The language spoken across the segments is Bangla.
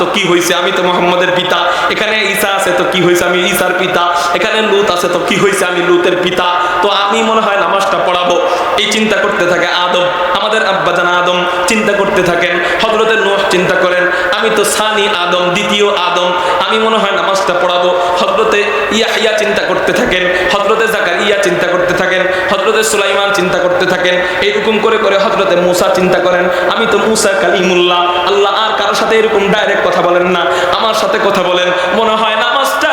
তো কি হয়েছে আমি তো মোহাম্মদের পিতা। এখানে ঈশা আছে তো কি হয়েছে আমি ঈশার পিতা। এখানে লুত আছে তো কি হয়েছে আমি লুতের পিতা। তো আমি মনে হয় নামাজটা পড়াবো। এই চিন্তা করতে থাকে আদম। আমাদের আব্বাজান আদম চিন্তা করতে থাকেন হজরতের নোহ চিন্তা করেন, আমি তো সানি আদম, দ্বিতীয় আদম, আমি মনে হয় নামাজটা পড়াবো। হজরতে ইয়াহিয়া চিন্তা করতে থাকেন হজরতে জাকারিয়া চিন্তা করতে থাকেন হজরতে সুলাইমান চিন্তা করতে থাকেন এইরকম করে করে হজরতে মুসা চিন্তা করেন, আমি তো মুসা কালিমুল্লাহ, আল্লাহ আর কারোর সাথে এরকম ডাইরেক্ট কথা বলেন না, আমার সাথে কথা বলেন। মনে হয় নামাজটা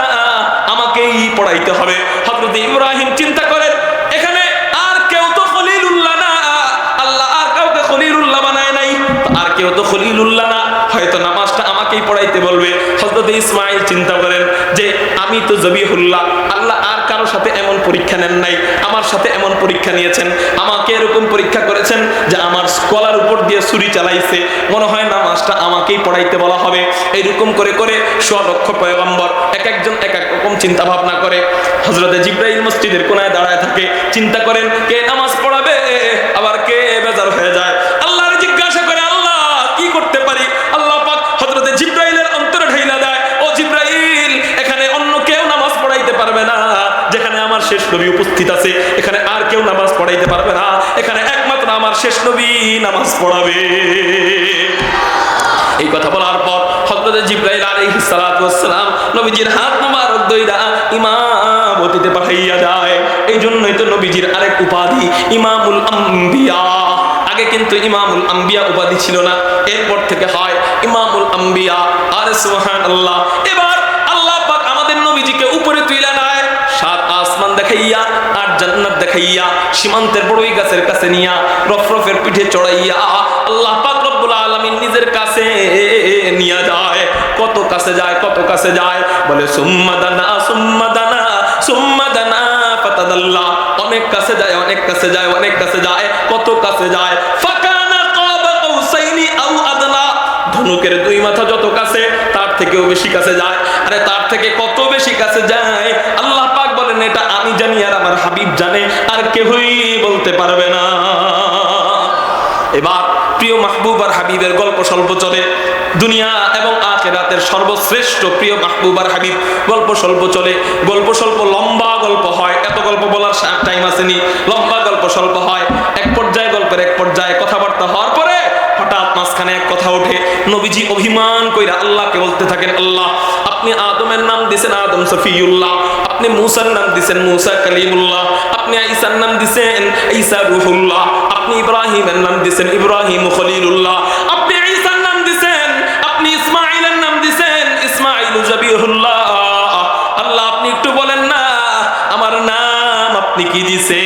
আমাকেই পড়াইতে হবে। হজরত ইব্রাহিম চিন্তা করেন তো খলিলুল্লাহ না হয়তো নামাজটা আমাকেই পড়াইতে বলবে। হজরত ইসমাইল চিন্তা করেন যে, আমি তো জবিহুল্লাহ, আল্লাহ আর কারোর সাথে এমন পরীক্ষা নেন নাই, আমার সাথে এমন পরীক্ষা নিয়েছেন, আমাকে এরকম পরীক্ষা করেছেন যে আমার স্কলার উপর দিয়ে ছুরি চালাইছে, মনে হয় নামাজটা আমাকেই পড়াইতে বলা হবে। এইরকম করে করে স্বলক্ষ পয়গম্বর এক একজন এক এক রকম চিন্তা ভাবনা করে। হজরতে জিব্রাইল মসজিদের কোনায় দাঁড়ায় থাকে, চিন্তা করেন, কে নামাজ পড়াবে? আবার নবী উপস্থিত আছে। এখানে আর কেউ নামাজ পড়াইতে পারবে না। এখানে একমাত্র আমার শেষ নবী নামাজ পড়াবে। এই কথা বলার পর হযরত জিব্রাইল আলাইহিস সালাতু ওয়াসসালাম নবীজির হাত মোবারক দইরা ইমামতিতে পাঠাইয়া যায়। এই জন্যই তো নবীজির আরেক উপাধি ইমামুল আম্বিয়া। আগে কিন্তু ইমামুল আম্বিয়া উপাধি ছিল না। এরপর থেকে হয় ইমামুল আম্বিয়া। আর সুবহানাল্লাহ। এবার দেখাইয়া, আর জান্নাত দেখাইয়া, সীমান্তের বড়ই গাছের কাছে নিয়া রফরফের পিঠে চড়াইয়া আল্লাহ পাক রব্বুল আলামিন নিজের কাছে নিয়ে যায়। কত কাছে যায়, কত কাছে যায়? বলে, সুম্মা দানা সুম্মা দানা অনেক কাছে যায়, অনেক কাছে যায়, অনেক কাছে যায়, কত কাছে যায়? ফাকানা কাবা কাউসাইনি আও আদনা। ধনুকের দুই মাথা যত কাছে, তার থেকেও বেশি কাছে যায়। আরে, তার থেকে কত বেশি কাছে যায়? আল্লাহ পাক বলেন এটা আমি জানি আর আমার হাবিব জানে, আর কেউই বলতে পারবে না। এবার প্রিয় মাহবুব আর হাবিবের গল্প স্বল্প চলে। দুনিয়া এবং আখেরাতের সর্বশ্রেষ্ঠ প্রিয় মাহবুব আর হাবিব, গল্প স্বল্প চলে। গল্প স্বল্প লম্বা গল্প হয়, এত গল্প বলার টাইম আসেনি। লম্বা গল্প স্বল্প হয়, এক পর্যায়ে গল্পের এক পর্যায়ে কথাবার্তা হওয়ার পরে হঠাৎ মাঝখানে এক কথা ওঠে। নবীজি অভিমান কইরা আল্লাহকে বলতে থাকেন, আল্লাহ আপনি আদমের নাম দিছেন আদম সফিউল্লাহ, আপনি মুসার নাম দিছেন মুসা কালিমুল্লাহ, আপনি ঈসার নাম দিছেন ঈসা রুহুল্লাহ, আপনি ইব্রাহিমের নাম দিছেন ইব্রাহিম খলিলুল্লাহ, আপনি ঈসার নাম দিছেন, আপনি ইসমাইলের নাম দিছেন ইসমাইল জবিহুল্লাহ। আল্লাহ আপনি একটু বলেন না, আমার নাম আপনি কি দিছেন?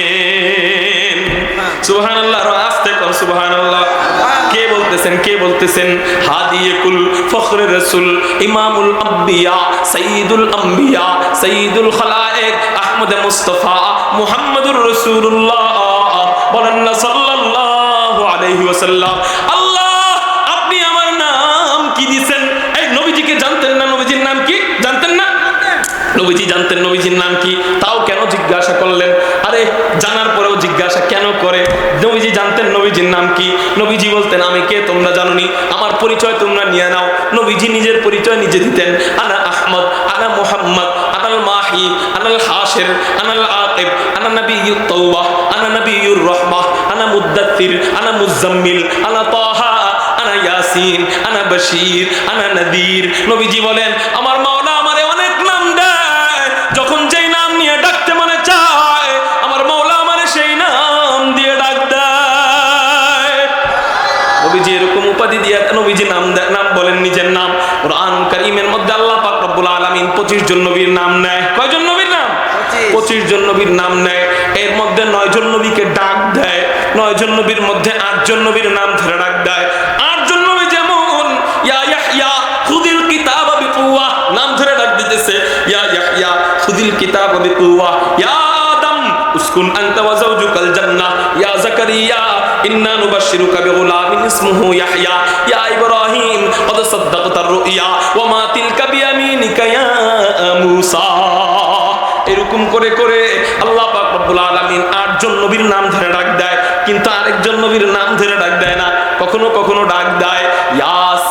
বলতেছেন? কে বলতেছেন? হাদিয়েকুল ফখরে রসুল, ইমামুল আম্বিয়া সঈদুল আম্বিয়া সঈদুল খলায়েক, আহমদ মুস্তফা, মুহাম্মদুর রাসূলুল্লাহ। বলেন না, সাল্লাল্লাহু আলাইহি ওয়াসাল্লাম। আল্লাহ, আপনি আমার নাম কি দিবেন এই নবীজিকে জানতেন না নবীজির নাম কি জানতেন না নবীজি জানতেন, নবীজির নাম কি? তাও কেন জিজ্ঞাসা করলেন? আরে, জানার পরেও জিজ্ঞাসা কেন করে? নবীজি জানতেন নবীজির নাম কি? নবীজি বলতেন, আমি কে? তোমরা জানোনি? আমার পরিচয় তোমরা নিয়ে নাও। নবীজি নিজের পরিচয় নিজে দিতেন। আনা আহমদ, আনা মুহাম্মদ, আনাল মাহি, আনাল হাসির আনাল আকিব আনা নবিয়ুত তাওবাহ আনা নবিয়ুর রাহমাহ আনা মুদ্দাত্তির আনা মুজাম্মিল, আনা তাহা, আনা ইয়াসিন, আনা বশীর, আনা নদীর। নবীজি বলেন, আমারে নাম নেয় এর মধ্যে নয় জন নবীকে ডাক দেয় নয় জন নবীর মধ্যে আট জন নবীর নাম ধরে ডাক দেয় আট জন নবী যেমন ইয়া ইয়াহইয়া খুদিল কিতাব বিকুয়া নাম ধরে ডাক দিতেছে ইয়া ইয়াহইয়া খুদিল কিতাব বিকুয়া ইয়া আদম উসকুন আনতা ওয়া যাওজুকাল জান্নাহ ইয়া জাকারিয়া ইন্না নুবাশশিরুকা বিগুলামিন ইসমুহু ইয়াহইয়া ইয়া ইব্রাহিম قد صدقت الرؤيا وما تلك بيمينك يا موسى এরকম করে করে আল্লাহ পাক রব্বুল আলামিন আটজন নবীর নাম ধরে ডাক দেয়, কিন্তু আরেকজন নবীর নাম ধরে ডাক দেয় না, কখনো কখনো ডাক দেয় ইয়াস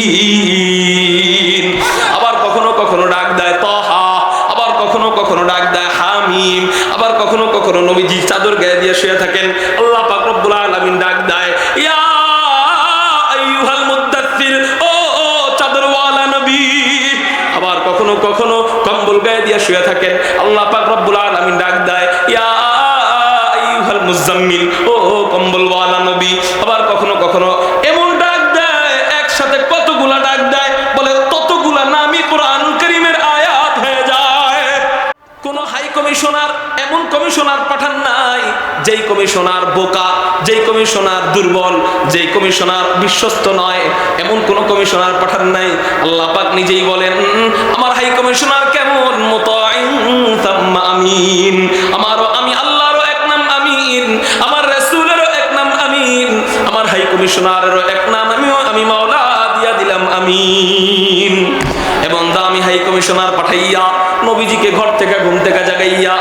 ইয়াসিন। আবার ডাক দেয়, তহা। আবার ডাক দেয়, হামিম। আবার কখনো কখনো নবীজি চাদর গায়ে দিয়ে শুয়ে থাকেন শুয়ে থাকেন আল্লাহ পাক রব্বুল আলামিন ডাক দেয় ইয়া আইয়ুহাল মুজাম্মিল ও ও কম্বলওয়ালা নবী। আবার কখনো কখনো এমন ডাক দেয় একসাথে কতগুলা ডাক দেয় বলে ততগুলা নামই কোরআনুল কারীমের আয়াত হয়ে যায়। কোন হাই কমিশনার এমন কমিশনার পাঠান নাই যেই কমিশনার বোকা যেই কমিশনার দুর্বল যেই কমিশনার বিশ্বস্ত নয়। এমন কোন কমিশনার পাঠান নাই। আল্লাহ পাক নিজেই বলেন "উম, আমার হাই কমিশনার কেমন আমিন। আমারও আমি আল্লাহরও এক নাম আমিন। আমার রাসূলেরও এক নাম আমিন। আমার হাই কমিশনারেরও এক নাম আমিও, আমি মাওলা দিয়া দিলাম আমিন। এবং দামি হাই কমিশনার পাঠাইয়া, নবীজিকে ঘর থেকে ঘুম থেকে জাগাইয়া,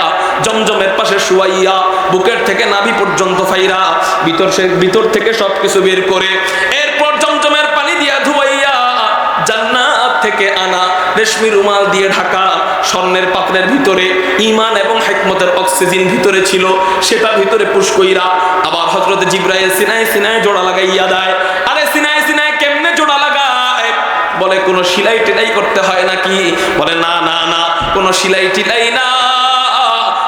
জমজমের পাশে শুয়াইয়া, বুকের থেকে নাভি পর্যন্ত ফাইরা, ভিতর ভিতর থেকে সবকিছু বের করে রেশমি রুমাল দিয়ে ঢাকা স্বর্ণের পাত্রের ভিতরে ইমান এবং হেকমতের অক্সিজেন ভিতরে ছিল। সেটা ভিতরে পুশ কইরা আবার হজরত জিব্রাইল সিনায় সিনায় জোড়া লাগাইয়া দেয়। আরে সিনায় সিনায় কেমনে জোড়া লাগায়? বলে, কোনো সিলাই টিলাই করতে হয় নাকি? বলে, না না না, কোনো সিলাই টিলাই না।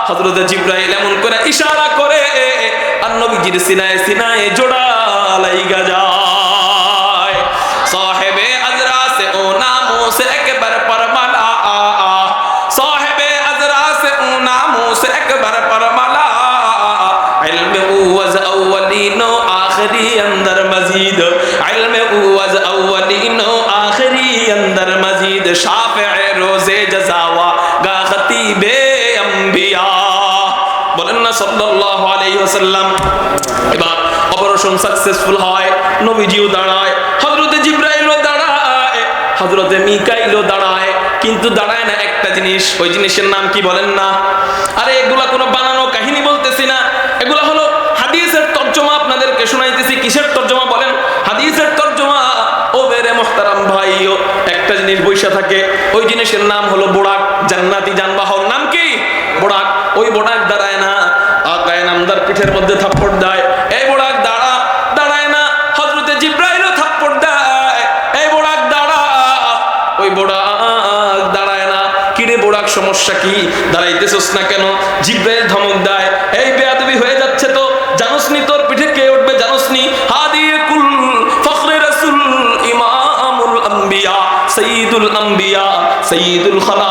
হজরত জিব্রাইল এমন করে ইশারা করে, আর নবীজির সিনায় সিনায় জোড়া লাইগা যায়। ওয়াসাল্লাম এবার অপারেশন সাকসেসফুল হয়, নবীজিও দাঁড়ায়, হযরতে জিবরাইলও দাঁড়ায়, হযরতে মিকাইলও দাঁড়ায়, কিন্তু দাঁড়ায় না একটা জিনিস, ওই জিনিসের নাম কি বলেন না? আরে এগুলা কোনো বানানো কাহিনী বলতেছি না, এগুলা হলো হাদিসের তর্জমা, আপনাদেরকে শোনাইতেছি, কিসের তর্জমা বলেন? হাদিসের তর্জমা, ও বেরে মোহতারাম ভাইও, একটা জিনিস বৈশা থাকে, ওই জিনিসের নাম হলো বোড়াক জান্নাতি যানবাহন, নাম কি? বোড়াক ওই বোড়াক দাঁড়ায় নামদার পিঠের মধ্যে থাপ্পড় দেয়। এই বোড়াক দাঁড়া, দাঁড়ায় না। হজরতে জিব্রাইলও থাপ্পড় দেয়। এই বোড়াক দাঁড়া। ওই বোড়াক দাঁড়ায় না। কিরে বোড়াক সমস্যা কি? না কেন? জিব্রাইল ধমক দেয়, এই বেয়াদবি হয়ে যাচ্ছে তো। জানোসনি তোর পিঠে কে উঠবে? জানোসনি হাদিয়ে কুল ফখরে রাসূল ইমামুল আম্বিয়া, সঈদুল আম্বিয়া খালায়েক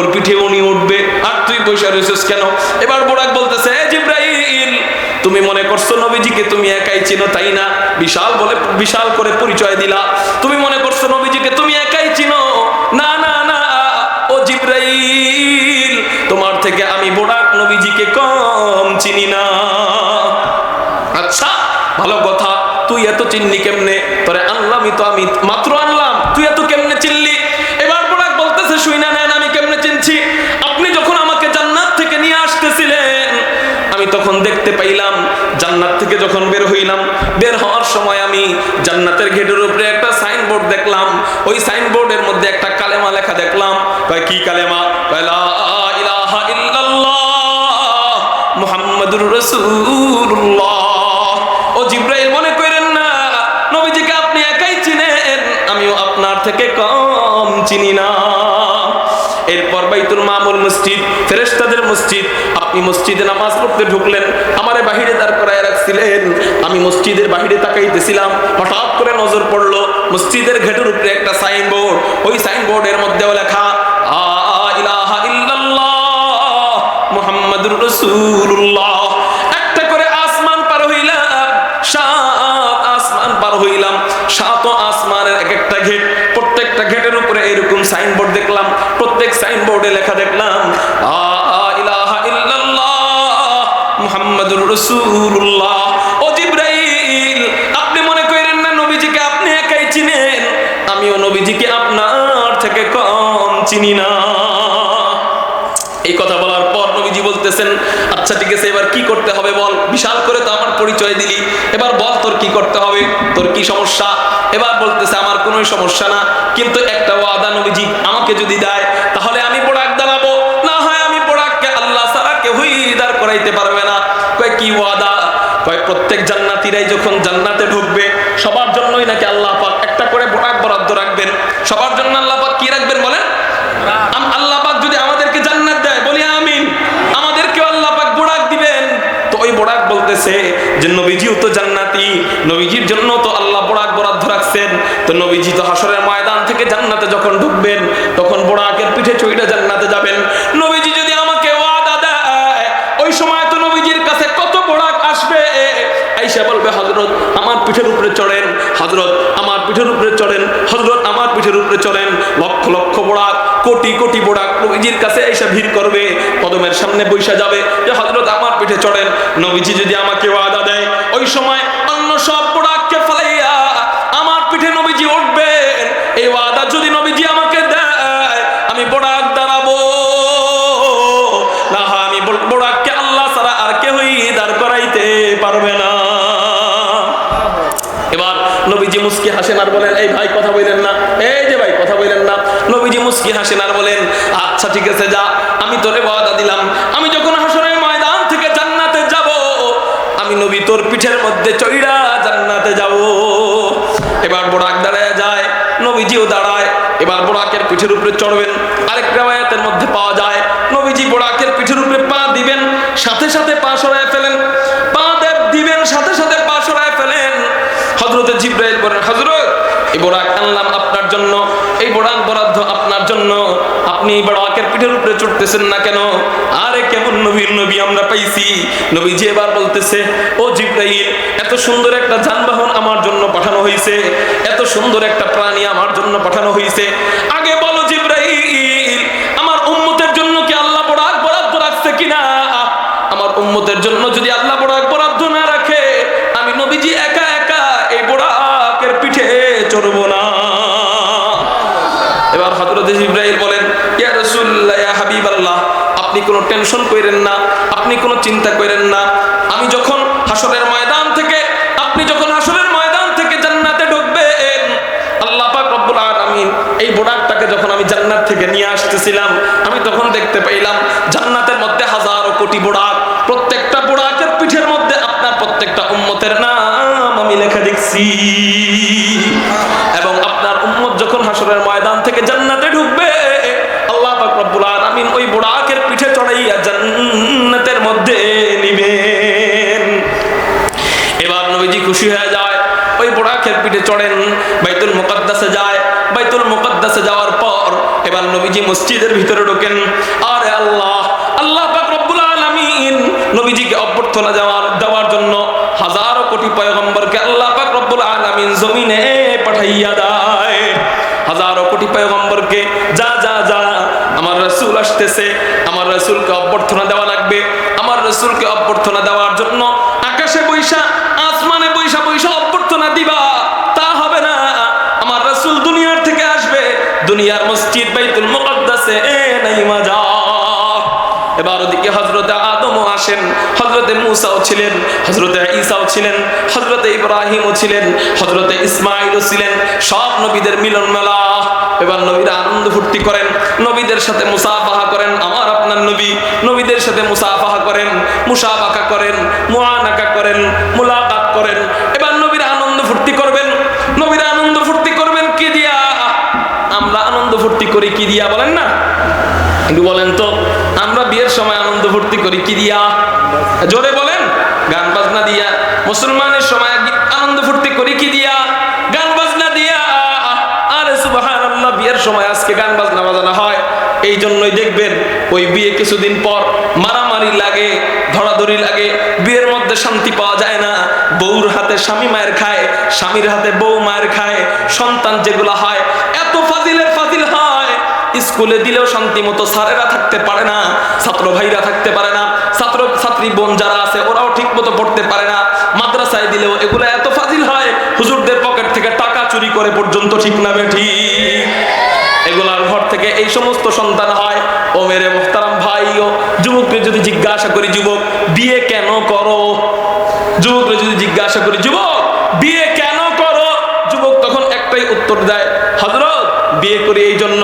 তোর পিঠে উনি উঠবে। আর তুই বসে রইছিস কেন? এবার বোরাক বলতেছে তুমি মনে করছ নবীজিকে তুমি একাই চিনো, তাই না? বিশাল বলে, বিশাল করে পরিচয় দিলা। তুমি মনে করছ নবীজিকে তুমি একাই চিনো? না না না, ও জিব্রাইল, তোমার থেকে আমি বোরাক নবীজিকে কম চিনি না। আচ্ছা ভালো কথা, তুই এত চিনলি কেমনে? তোরে আনলামই তো আমি মাত্র আনলাম। তুই এত কেমনে চিনলি? তখন দেখতে পাইলাম, জান্নাত থেকে যখন বের হইলাম, বের হওয়ার সময় আমি জান্নাতের গেটের উপরে একটা সাইনবোর্ড দেখলাম। ওই সাইনবোর্ডের মধ্যে একটা কালেমা লেখা দেখলাম। কয়, কি কালেমা? কয়, লা ইলাহা ইল্লাল্লাহ মুহাম্মাদুর রাসূলুল্লাহ। ও জিব্রাইল, মনে করেন না? আপনি একাই চিনেন? আমিও আপনার থেকে কম চিনি না। এরপর বাইতুল মামুল মসজিদ, ফেরেশতাদের মসজিদ। আপনি মসজিদে নামাজ পড়তে ঢুকলেন, আমারে বাহিরে দাঁড় করায় রাখছিলেন। আমি মসজিদের বাহিরে তাকাইতেছিলাম, হঠাৎ করে নজর পড়ল মসজিদের ঘেটের উপরে একটা সাইনবোর্ড। ওই লেখা প্রত্যেকটা ঘেটের উপরে এরকম সাইনবোর্ড দেখলাম। প্রত্যেক সাইনবোর্ডে লেখা দেখলাম জিব্রাইল, আপনি মনে করেন না নবীজিকে আপনি চিনেন? আপনার থেকে কম চিনি না। বলতেছেন আচ্ছা ঠিক আছে, এবার কি করতে হবে বল? বিশাল করে তো আমার পরিচয় দিলি। এবার বল তোর কি করতে হবে? তোর কি সমস্যা? এবার বলতেছে, আমার কোনো সমস্যা না, কিন্তু একটা ওয়াদা নবীজি আমাকে যদি দেয়, তাহলে আমি বোড়াক দাঁড়াবো। না হয় আমি বোড়াককে আল্লাহ সারা কেউই দাঁড় করাইতে পারবে না। কয়, কি ওয়াদা? কয়, প্রত্যেক জান্নাতিরাই যখন জান্নাতে ঢুকবে, সবার জন্যই নাকি আল্লাহ পাক একটা করে বোড়াক বরাদ্দ রাখবেন। সবার জন্য আল্লাহ পাক কি রাখবেন বলেন? আল্লাহ পাক যদি আমাদেরকে জান্নাত দেয় বলি আমিন আমাদেরকেও আল্লাহ পাক বোড়াক দিবেন তো ওই বোড়াক বলতেছে যে নবীজিও তো জান্নাতি, নবীজির জন্য তো আল্লাহ বোড়াক বরাদ্দ রাখছেন। তো নবীজি তো হাসরের ময়দান থেকে জান্নাতে যখন ঢুকবেন, তখন বোড়াকের পিঠে চইটা জান্নাতে যাবেন। নবীজি যদি আমাকে ওয়াদা দেয়, ওই সময় তো নবীজির কাছে কত বোড়াক আসবে? আইসা বলবে হজরত আমার পিঠের উপরে চড়েন হজরত আমার পিঠের উপরে চড়েন হজরত আমার পিঠের উপরে চড়েন। লক্ষ লক্ষ বোড়াক কোটি কোটি বোড়াক নবীজির কাছে এসে ভিড় করবে, কদমের সামনে বৈশা যাবে। যে হজরত আমার পিঠে চড়েন, নবীজি যদি আমাকে ওয়াদা দেয়, ওই সময় অন্য সব বোড়াককে ফেলাইয়া আমার পিঠে নবীজি উঠবে এই ওয়াদা যদি নবীজি আমাকে দেয়, আমি বোড়াক দাঁড়াবো। না আমি বোড়াককে আল্লাহ ছাড়া আর কেউই দাঁড় করাইতে পারবে না। এবার নবীজি মুস্কি হাসেন আর বলেন, এই ভাই, কথা বললেন না। নবীজি মুস্কি হাসেন আর বলেন আচ্ছা ঠিক আছে, যা, আমি তোরে ওয়াদা দিলাম। আমি যখন হাসরের ময়দান থেকে জান্নাতে যাব, আমি নবী তোর পিঠের মধ্যে চইরা জান্নাতে যাব। এবার বোরাক দাঁড়ায় যায়, নবীজিও দাঁড়ায়। এবার বোরাকের পিঠের উপরে চড়বেন। আরেক রেওয়ায়াতের মধ্যে পাওয়া যায়, নবীজি বোরাকের পিঠের উপরে পা দিবেন। সাথে সাথে আপনি এই বোরাকের পিঠের উপরে চড়তেছেন না কেন? আরে কেমন নবীর নবী আমরা পাইছি। নবীজি এবার বলতেছে, ও জিব্রাইল, এত সুন্দর একটা যানবাহন আমার জন্য পাঠানো হয়েছে এত সুন্দর একটা প্রাণী আমার জন্য পাঠানো হয়েছে আগে বলো জিব্রাইল, আমার উম্মতের জন্য কি আল্লাহ বোরাক বরাদ্দ রাখছে কিনা? আমার উম্মতের জন্য যদি আল্লাহ বোরাক বরাদ্দ না রাখে, আমি নবীজি একা একা এই বড় আকের পিঠে চড়বো না। এবার হযরত ইব্রাহিম বলেন ইয়া হাবিবাল্লাহ, আপনি কোনো টেনশন কইরেন না, আপনি কোনো চিন্তা কইরেন না। আমি যখন হাসরের ময়দান থেকে, আপনি যখন হাসরের ময়দান থেকে জান্নাতে ঢুকবেন, আল্লাহ পাক রব্বুল আলামিন এই বোরাকটাকে যখন আমি জান্নাত থেকে নিয়ে আসতেছিলাম, আমি তখন দেখতে পাইলাম জান্নাতের মধ্যে হাজারো কোটি বোরাক প্রত্যেকটা বোরাকের পিঠের মধ্যে আপনার প্রত্যেকটা উম্মতের নাম আমি লেখা দেখছি। এবার নবীজি মসজিদের ভিতরে ঢোকেন। আরে আল্লাহ আল্লাহ রব্বুল নবীজিকে অভ্যর্থনা দেওয়ার দেওয়ার জন্য হাজারো কোটি পয়গম্বরকে আল্লাহ পাক রব্বুল আলামিন জমিনে পাঠাইয়া দেয়। হাজারো কোটি পয়গম্বরকে, যা যা যা, আমার রাসূল আসতেছে, আমার রাসূলকে অভ্যর্থনা দেওয়া লাগবে, আমার রাসূলকে অভ্যর্থনা মুসাও ছিলেন হজরতে ঈসাও ছিলেন হজরতে ইব্রাহিমও ছিলেন হজরতে ইসমাইলও ছিলেন, সব নবীদের মিলন মেলা। এবার নবীরা আনন্দ ফুর্তি করেন, নবীদের সাথে মুসাফাহা করেন, আমার আপনার নবী, নবীদের সাথে মুসাফাহা করেন মুসাফাকা করেন, মুআনাকা করেন, মুলাকাত করেন। এবার নবীরা আনন্দ ফুর্তি করবেন, নবীরা আনন্দ ফুর্তি করবেন কি দিয়া? আমরা আনন্দ ফুর্তি করি কি দিয়া বলেন না? একটু বলেন তো, আমরা বিয়ের সময় আনন্দ ফুর্তি করি কি দিয়া? জোরে বলেন গান বাজনা দিয়া মুসলমানের সময় আনন্দ ফুর্তি করি কি দিয়া? গান বাজনা দিয়া। আরে সুবহানাল্লাহ, বিয়ের সময় আজকে গান বাজনা বাজানো হয়। এই জন্যই দেখবেন, ওই বিয়ে কিছুদিন পর মারামারি লাগে, ধরাধরি লাগে, বিয়ের মধ্যে শান্তি পাওয়া যায় না। বউর হাতে স্বামী মায়ের খায়, স্বামীর হাতে বউ মায়ের খায়, সন্তান যেগুলো হয়, এত ফাজিলের ফাজিল হয়। স্কুলে দিলেও শান্তি মতো স্যারেরা থাকতে পারে না ছাত্র ভাইরা থাকতে পারে না ছাত্র ছাত্রী বোন যারা আছে, ওরাও ঠিক মতো পড়তে পারে না। দিলেও এগুলো এত ফাজিল হয়, হুজুরদের পকেট থেকে টাকা চুরি করে পর্যন্ত ঠিক না বেঠি এগুলার ঘর থেকে এই সমস্ত সন্তান হয়। ও মেরে মোহতারাম ভাই ও যুবককে যদি জিজ্ঞাসা করি, যুবক, বিয়ে কেন করো? যুবককে যদি জিজ্ঞাসা করি, যুবক, বিয়ে কেন করো? যুবক তখন একটাই উত্তর দেয় বিয়ে করি এই জন্য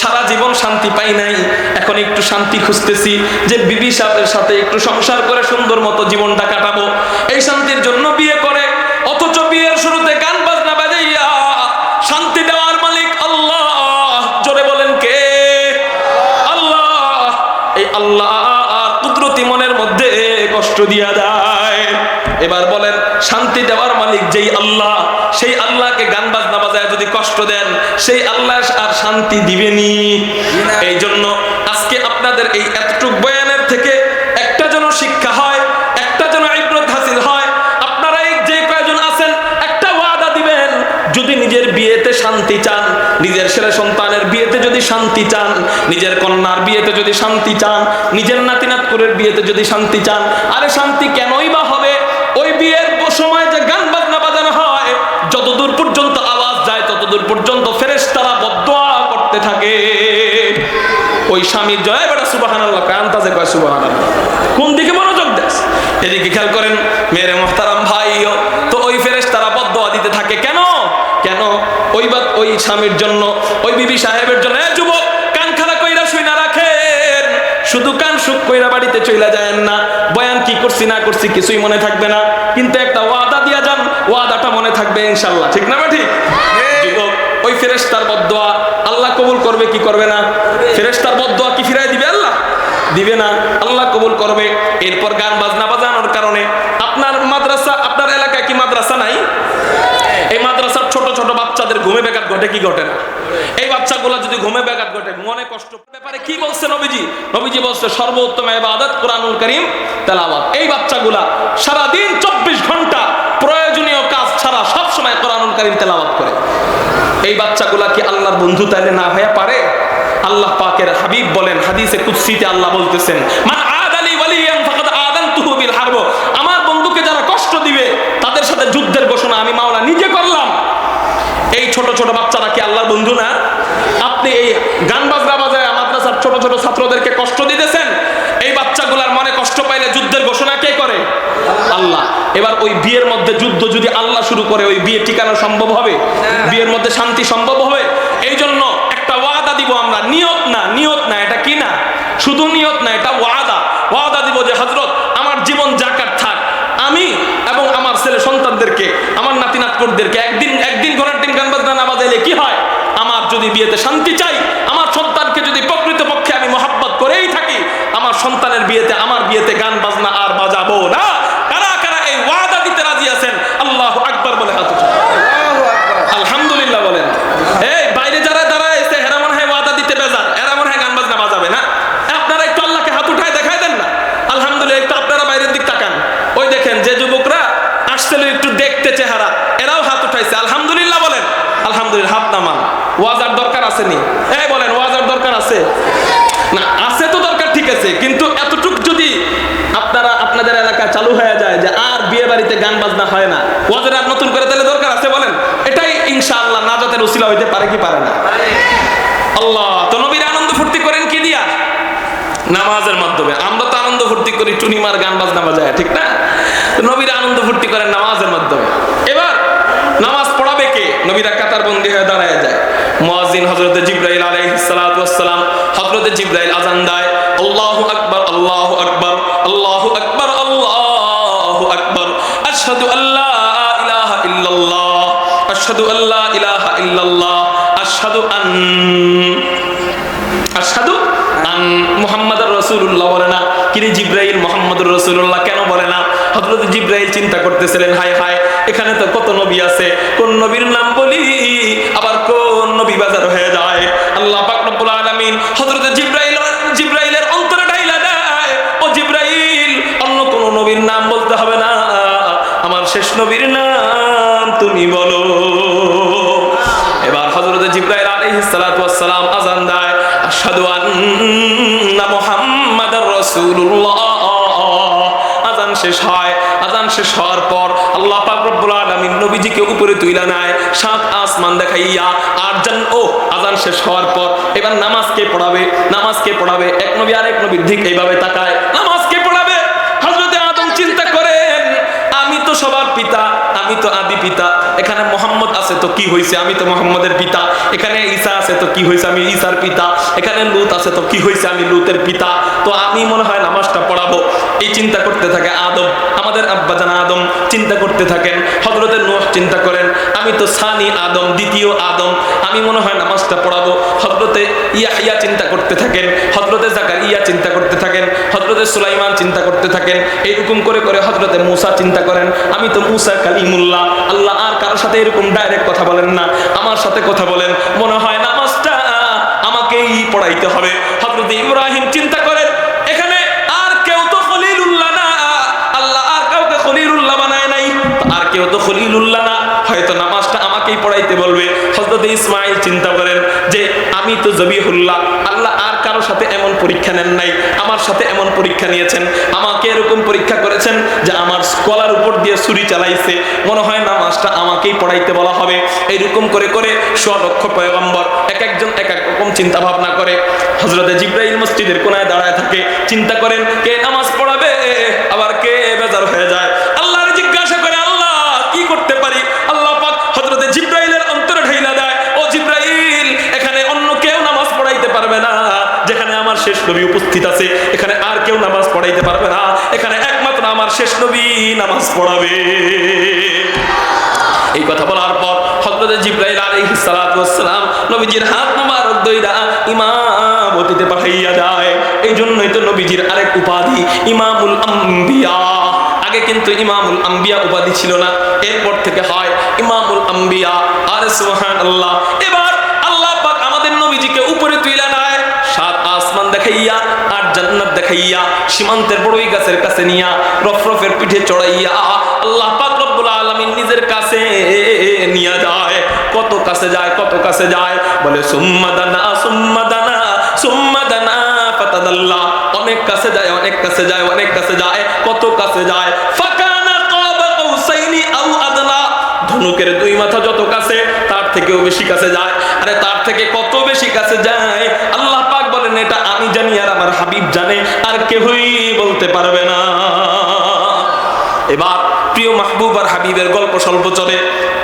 সারা জীবন শান্তি পাই নাই। এখন একটু শান্তি খুঁজতেছি যে বিবি সাহেবের সাথে একটু সংসার করে সুন্দর মতো জীবনটা কাটাবো। এই শান্তির জন্য বিয়ে করে, অথচ বিয়ের শুরুতে গান বাজনা বাজাইয়া শান্তি দেওয়ার মালিক আল্লাহ। জোরে বলেন কে? আল্লাহ। এই আল্লাহ আর কুদরতি মনের মধ্যে কষ্ট দিয়া যায়। এবার বলেন, শান্তি দেওয়ার মালিক যেই আল্লাহ, সেই আল্লাহকে গান বাজনা যদি কষ্ট দেন সেই আল্লাহ আর শান্তি দিবেনি। এই জন্য আজকে আপনাদের এই এতটুক বয়ানের থেকে একটা যেন শিক্ষা হয় একটা যেন ইবরত হাসিল হয়। আপনারা এই যে কয়জন আছেন একটা ওয়াদা দিবেন যদি নিজের বিয়েতে শান্তি চান নিজের ছেলে সন্তানের বিয়েতে যদি শান্তি চান নিজের কন্যার বিয়েতে যদি শান্তি চান নিজের নাতি নাতকুরের বিয়েতে যদি শান্তি চান আরে শান্তি কেনই ওই স্বামীর জয় বেটা সুবাহান আল্লাহ কান্তাজে কয় সুবাহান আল্লাহ কোন দিকে মনোযোগ দেশ এদিকে খেয়াল করেন মেরে মোহতারাম ভাইও, তো ওই ফেরেশ তারা বদোয়া দিতে থাকে। কেন? কেন? ওই বা ওই স্বামীর জন্য, ওই বিবি সাহেবের জন্য যুবক, কান খাড়া কইরা শুই না রাখেন। শুধু কান সুখ কইরা বাড়িতে চলে যায় না। বয়ান কি করছি, না করছি, কিছুই মনে থাকবে না। কিন্তু একটা ওয়াদা দিয়া যান, ওয়াদাটা মনে থাকবে ইনশাল্লাহ। ঠিক না ঠিক। ওই ফেরেশতার বদোয়া আল্লাহ কবুল করবে, কি করবে না? ফেরেশতার বদোয়া কি ফিরাই দিবে আল্লাহ? দিবে না। আল্লাহ কবুল করবে। এরপর গান বাজনা বাজানোর কারণে আপনার মাদ্রাসা, আপনার এলাকায় কি মাদ্রাসা নাই? এই মাদ্রাসার ছোট ছোট বাচ্চাদের ঘুমে ব্যাঘাত ঘটে, কি ঘটে না? এই বাচ্চাগুলো যদি ঘুমে ব্যাঘাত ঘটে, মনে কষ্ট ব্যাপারে কি বলছে নবীজি? নবীজি বলছে, সর্বোত্তম ইবাদত কোরআনুল করিম, তেলাওয়াত। এই বাচ্চাগুলা সারা দিন চব্বিশ ঘণ্টা প্রয়োজনীয় কাজ ছাড়া সবসময় কোরআনুল করিম তেলাওয়াত করে। এই বাচ্চাগুলা কি আল্লাহর বন্ধু তাইলে না হয়ে পারে? আল্লাহ পাকের হাবিব বলেন হাদিসে কুৎসিতে আল্লাহ বলতেছেন বিল হারব। আমার বন্ধুকে যারা কষ্ট দিবে, তাদের সাথে যুদ্ধের ঘোষণা আমি মাওলা নিজে করলাম এই ছোট ছোট বাচ্চারা কি আল্লাহর বন্ধু না আপনি এই গান বাজনা বাজায় মাদ্রাসার ছোট ছোট ছাত্রদেরকে কষ্ট দিতেছেন এই বাচ্চাগুলার মনে কষ্ট পাইলে যুদ্ধের ঘোষণা কে করে আল্লাহ এবার ওই বিয়ের মধ্যে যুদ্ধ যদি আল্লাহ শুরু করে ওই বিয়ে টিকানো সম্ভব হবে? বিয়ের মধ্যে শান্তি সম্ভব হবে? এই জন্য একটা ওয়াদা দিব আমরা নিয়ত না নিয়ত না এটা কি না? শুধু নিয়ত না এটা ওয়াদা। ওয়াদা দিব যে হজরত আমার জীবন জাকাত থাক। আমি এবং আমার ছেলে সন্তানদেরকে আমার নাতি নাতকুরদেরকে একদিন একদিন ঘরের দিন গান বাজনা না বাজাইলে কি হয়? আমার যদি বিয়েতে শান্তি চাই আমার সন্তানকে যদি প্রকৃতপক্ষে আমি মহাব্বত করেই থাকি আমার সন্তানের বিয়েতে আমার বিয়েতে গান বাজনা আর বাজাবো না কারা কারা এই ওয়াদা দিতে রাজি আছেন আল্লাহ আকবার বলে হাত উঠান। আলহামদুলিল্লাহ বলেন এই বাইরে যারা দাঁড়ায় এসে এরা মনে হয় ওয়াদা দিতে বেজার এরা মনে হয় গান বাজনা বাজাবে না আপনারা একটু আল্লাহকে হাত উঠায় দেখাই দেন না আলহামদুলিল্লাহ একটু আপনারা বাইরের দিক তাকান ওই দেখেন যে যুবকরা আসছিল একটু দেখতে চেহারা এরাও হাত উঠাইছে আলহামদুলিল্লাহ বলেন আলহামদুলিল্লাহ হাত নামান ওয়াজার দরকার আসেনি এই বলেন ওয়াজার দরকার আছে না আছে তো দরকার ঠিক আছে কিন্তু এতটুক যদি আপনারা আপনাদের এলাকায় চালু হয়ে যায় যে আর বিয়ে বাড়িতে গান বাজনা হয় না ওয়াজের আর নতুন করে তাহলে দরকার আছে বলেন এটাই ইনশাআল্লাহ নাজাতের উসিলা হইতে পারে কি পারে না আল্লাহ তো নবীর আনন্দ ফুর্তি করেন কি দিয়া নামাজের মাধ্যমে আমরা তো আনন্দ ফুর্তি করি টুনিমার গান বাজনা বাজায়, ঠিক না? নবীর আনন্দ ফুর্তি করেন নামাজের মাধ্যমে। এবার নামাজ পড়াবে কে? নবীরা কাতার বন্দী হয়ে দাঁড়ায় যায়। মুয়াজ্জিন হযরত জিবরাইল আলাইহিস সালাতু ওয়াস সালাম হযরত জিবরাইল আজান দেয়, আল্লাহু আকবার আল্লাহু আকবার আল্লাহু আকবার আল্লাহু আকবার, আশহাদু আল্লা ইলাহা ইল্লাল্লাহ, আশহাদু আল্লা ইলাহা ইল্লাল্লাহ, আশহাদু আন আশহাদু আন মুহাম্মাদুর রাসূলুল্লাহ বলে না। কিরে জিব্রাইল মুহাম্মাদুর রাসূলুল্লাহ কেন বলে না? হযরত জিব্রাইল চিন্তা করতেছিলেন, হায় হায়, এখানে তো কত নবী আছে। কোন নবীর নাম বলি, আবার কোন নবী বাজার হয়ে যায়? আল্লাহ পাক রব্বুল আলামিন হযরত জিব্রাইল, জিব্রাইলের অন্তরে ঢাইলা দেয়। ও জিব্রাইল, অন্য কোন নবীর নাম বলতে হবে না। আমার শেষ নবীর নাম তুমি বলো। এবার হযরত জিব্রাইল আলাইহিস সালাম আযান দেয়। আশহাদু আন্না আযান শেষ হয়। আযান শেষ হওয়ার পর আল্লাহ পাক নবীজিকে উপরে তুইলা নেয়, সাত আসমান দেখাইয়া আর জান, ও, আযান শেষ হওয়ার পর এবার নামাজ কে পড়াবে? নামাজ কে পড়াবে? এক নবী আর এক নবীর দিক এইভাবে তাকায়, নামাজ কে পড়াবে? হজরতে আদম চিন্তা করেন, আমি তো সবার পিতা, আমি তো আদি পিতা। এখানে মোহাম্মদ আছে তো কি হয়েছে আমি তো মোহাম্মদের পিতা। এখানে ঈসা আছে তো কি হয়েছে আমি ঈসার পিতা। এখানে লুত আছে তো কি হয়েছে আমি লুতের পিতা। তো আমি মনে হয় নামাজটা পড়াবো। এই চিন্তা করতে থাকে আদম। আমাদের আব্বা জানা আদম চিন্তা করতে থাকেন। হজরতের নোহ চিন্তা করেন, আমি তো সানি আদম, দ্বিতীয় আদম। আমি মনে হয় নামাজটা পড়াবো। হজরতে ইয়াহিয়া চিন্তা করতে থাকেন। হজরতে জাকারিয়া চিন্তা করতে থাকেন। হজরতে সুলাইমান চিন্তা করতে থাকেন। এইরকম করে করে হজরতে মুসা চিন্তা করেন। আমি তো মুসা কালিমুল্লাহ। আল্লাহ আর কারোর সাথে এরকম ডাইরেক্ট কথা বলেন না। আমার সাথে কথা বলেন। মনে হয় নামাজটা আমাকেই পড়াইতে হবে। সাথে এমন পরীক্ষা নেন নাই, আমার সাথে এমন পরীক্ষা নিয়েছেন, আমাকে এরকম পরীক্ষা করেছেন যে আমার স্কলার উপর দিয়ে ছুরি চালাইছে। মনে হয় না নামাজটা আমাকেই পড়াইতে বলা হবে। এইরকম করে করে স্বলক্ষ পয়গম্বর এক একজন এক এক রকম চিন্তা ভাবনা করে। হজরতে জিব্রাহিল মসজিদের কোনায় দাঁড়ায় থাকে। চিন্তা করেন, কে নামাজ পড়াবে? আবার নবী উপস্থিত আছে। এখানে আর কেউ নামাজ পড়াইতে পারবে না। এখানে একমাত্র আমার শেষ নবী নামাজ পড়াবে। এই কথা বলার পর হযরত জিব্রাইল আলাইহিস সালাতু ওয়াসসালাম নবীজির হাত মুবারক দইরা ইমামতিতে পাঠাইয়া যায় এই জন্যই তো নবীজির আরেক উপাধি, ইমামুল আম্বিয়া। আগে কিন্তু ইমামুল আম্বিয়া উপাধি ছিল না। এরপর থেকে হয় ইমামুল আম্বিয়া। আর সুবহানাল্লাহ। এবার আল্লাহ পাক আমাদের নবীজিকে উপরে আসমান দেখাইয়া, আর জান্নাত দেখাইয়া, সীমান্তের বড়ই গাছের কাছে নিয়া রফরফের পিঠে চড়াইয়া, আল্লাহ পাক রব্বুল আলামিন নিজের কাছে নিয়ে যায়। কত কাছে যায়, কত কাছে যায়? বলে, সুম্মা দানা সুম্মা দানা সুম্মা দানা ফাতাদাল্লাহ অনেক কাছে যায়, অনেক কাছে যায়, অনেক কাছে যায়, কত কাছে যায়? ফাকানা কাবা কাউসাইনি আও আদনা। ধনুকের দুই মাথা যত কাছে, তার থেকেও বেশি কাছে যায়। আরে, তার থেকে কত বেশি কাছে যায়? আল্লাহ পাক বলেন, এটা আমি জানি আর আমার হাবিব জানে, আর কেউই বলতে পারবে না। এবার প্রিয় মাহবুব আর হাবিবের গল্প স্বল্প চলে।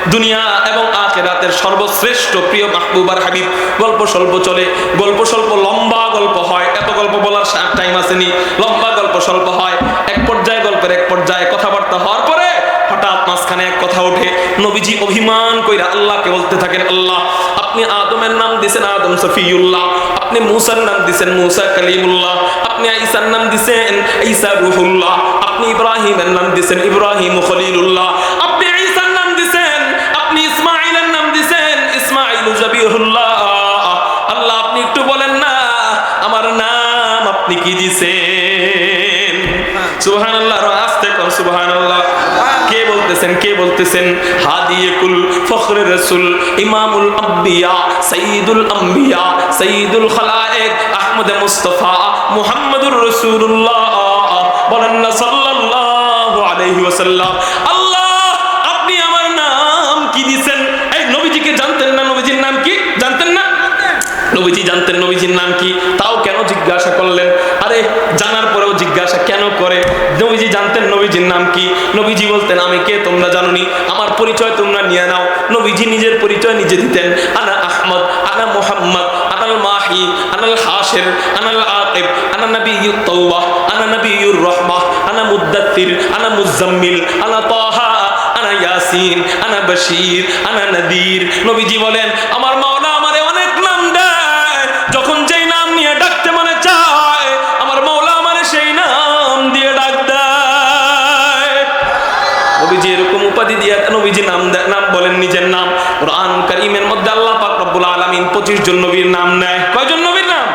দুনিয়া এবং আখেরাতের সর্বশ্রেষ্ঠ প্রিয় মাহবুব আর হাবিব গল্প স্বল্প চলে। গল্প স্বল্প, লম্বা গল্প হয়। এত গল্প বলার টাইম আসেনি। লম্বা গল্প স্বল্প হয়। এক পর্যায়ে গল্পের এক পর্যায়ে কথাবার্তা হওয়ার পরে হঠাৎ মাঝখানে এক কথা ওঠে। নবীজি অভিমান কইরা আল্লাহকে বলতে থাকেন, আল্লাহ আপনি আদমের নাম দিছেন আদম সফিউল্লাহ, আপনি মুসার নাম দিছেন মুসা কালিমুল্লাহ, আপনি ঈসার নাম দিছেন ঈসা রুহুল্লাহ, আপনি ইব্রাহিমের নাম দিছেন ইব্রাহিম খলিলুল্লাহ, আপনি ঈসার নাম দিছেন, আপনি ইসমাইলের নাম দিছেন ইসমাইল জাবিহুল্লাহ। আল্লাহ, আপনি একটু বলেন না, আমার নাম আপনি কি দিছেন? সুবহানাল্লাহ আস্তে কর সুবহানাল্লাহ। বলতেছেন? কে বলতেছেন? হাদিয়েকুল ফখরে রসুল ইমামুল আম্বিয়া সঈদুল আম্বিয়া সঈদুল খালায়েক, আহমদ মুস্তফা, মুহাম্মদুর রাসূলুল্লাহ। বলেন না, সাল্লাল্লাহু আলাইহি ওয়াসাল্লাম। আল্লাহ, আপনি আমার নাম কি দিবেন এই নবীজিকে জানতেন না নবীজির নাম কি জানতেন না নবীজি জানতেন, নবীজির নাম কি? তাও কেন জিজ্ঞাসা করলেন? আরে, জানার পরেও জিজ্ঞাসা কেন করে? নবীজি জানতেন নবীজির নাম কি? নবীজি বলতেন, আমি কে? তোমরা জানোনি। আমার পরিচয় তোমরা নিয়ে নাও। নবীজি নিজের পরিচয় নিজে দিতেন। আনা আহমদ, আনা মোহাম্মদ আনাল মাহি আনাল হাসির আনাল আকিব আনা নবিয়্যুত তাওবাহ, আনা নবিয়্যুর রাহমাহ, আনা মুদ্দাত্তির আনা মুজাম্মিল আনা তাহা, আনা ইয়াসিন, আনা বশীর, আনা নদীর। নবীজি বলেন, আমার মাওলা আলামিন 25 জন নবীর নাম নেয় কয়জন নবীর নাম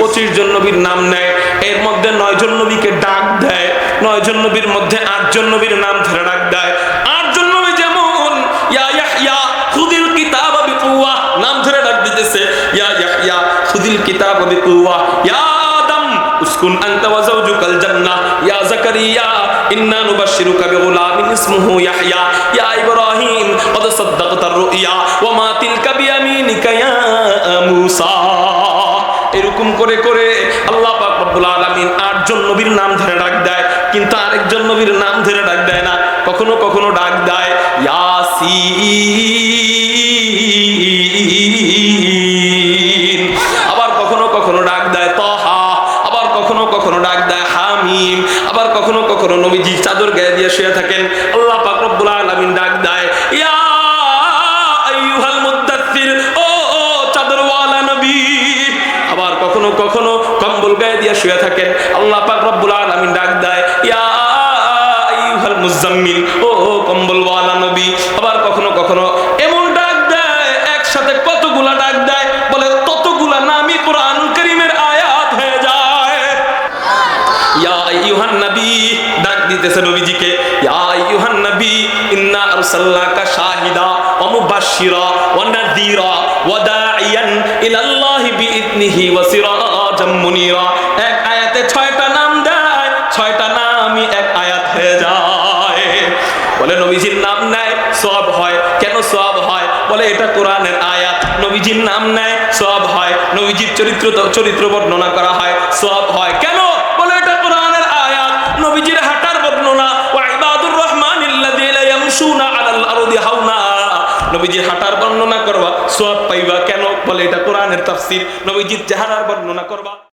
25 জন নবীর নাম নেয় এর মধ্যে নয় জন নবীকে ডাক দেয় নয় জন নবীর মধ্যে আট জন নবীর নাম ধরে ডাক দেয় আট জন নবী যেমন ইয়া ইয়াহইয়া খুদিল কিতাব বিকুয়া নাম ধরে ডাক দিতেছে ইয়া ইয়াহইয়া খুদিল কিতাব বিকুয়া ইয়া আদম উসকুন আনতা ওয়া যাওজুকাল জান্নাহ ইয়া জাকারিয়া ইন্না নুবাশশিরুকা বিগুলামিন ইসমুহু ইয়াহইয়া ইয়া ইব্রাহিম قد صدقت الرؤيا وما মুসা। এরকম করে করে আল্লাহ পাক রব্বুল আলামিন আটজন নবীর নাম ধরে ডাক দেয়, কিন্তু আরেকজন নবীর নাম ধরে ডাক দেয় না, কখনো কখনো ডাক দেয়, ইয়াসিন। আবার কখনো কখনো ডাক দেয়, তহা। আবার কখনো কখনো ডাক দেয়, হামিম। আবার কখনো কখনো নবীজি চাদর গায়ে দিয়ে শুয়ে থাকেন শুয়ে থাকেন। আল্লাহ পাক রব্বুল আলামিন ডাক দেয়, ইয়া আইয়ুহাল মুজাম্মিল, ও ও কম্বলওয়ালা নবী। আবার কখনো কখনো এমন ডাক দেয়, একসাথে কতগুলা ডাক দেয়, বলে ততগুলা নামই কোরআনুল কারীমের আয়াত হয়ে যায়। ইয়া আইয়ুহান নবী, ডাক দিতেছে নবীজিকে, ইয়া আইয়ুহান নবী, ইন্না আরসালনাকা শাহিদা ওয়া মুবাশশিরা ওয়া নাযীরা ওয়া দাঈয়ান ইলাল্লাহি বিইذনিহি ওয়া সিরাজাম মুনীরা। বলে এটা কোরআনের আয়াত। নবীজির নাম নেয় সব হয়। নবীজির চরিত্র চরিত্র বর্ণনা করা হয় সব হয়। কেন? বলে এটা কোরআনের আয়াত। নবীজির হাঁটার বর্ণনা, ওয়া ইবাদুর রহমানিল্লাযীনা ইয়ামশুনা আলাল আরদি হাওনা। নবীজির হাঁটার বর্ণনা করবা সব পাইবা। কেন? বলে এটা কোরআনের তাফসীর। নবীজির চেহারার বর্ণনা করবা।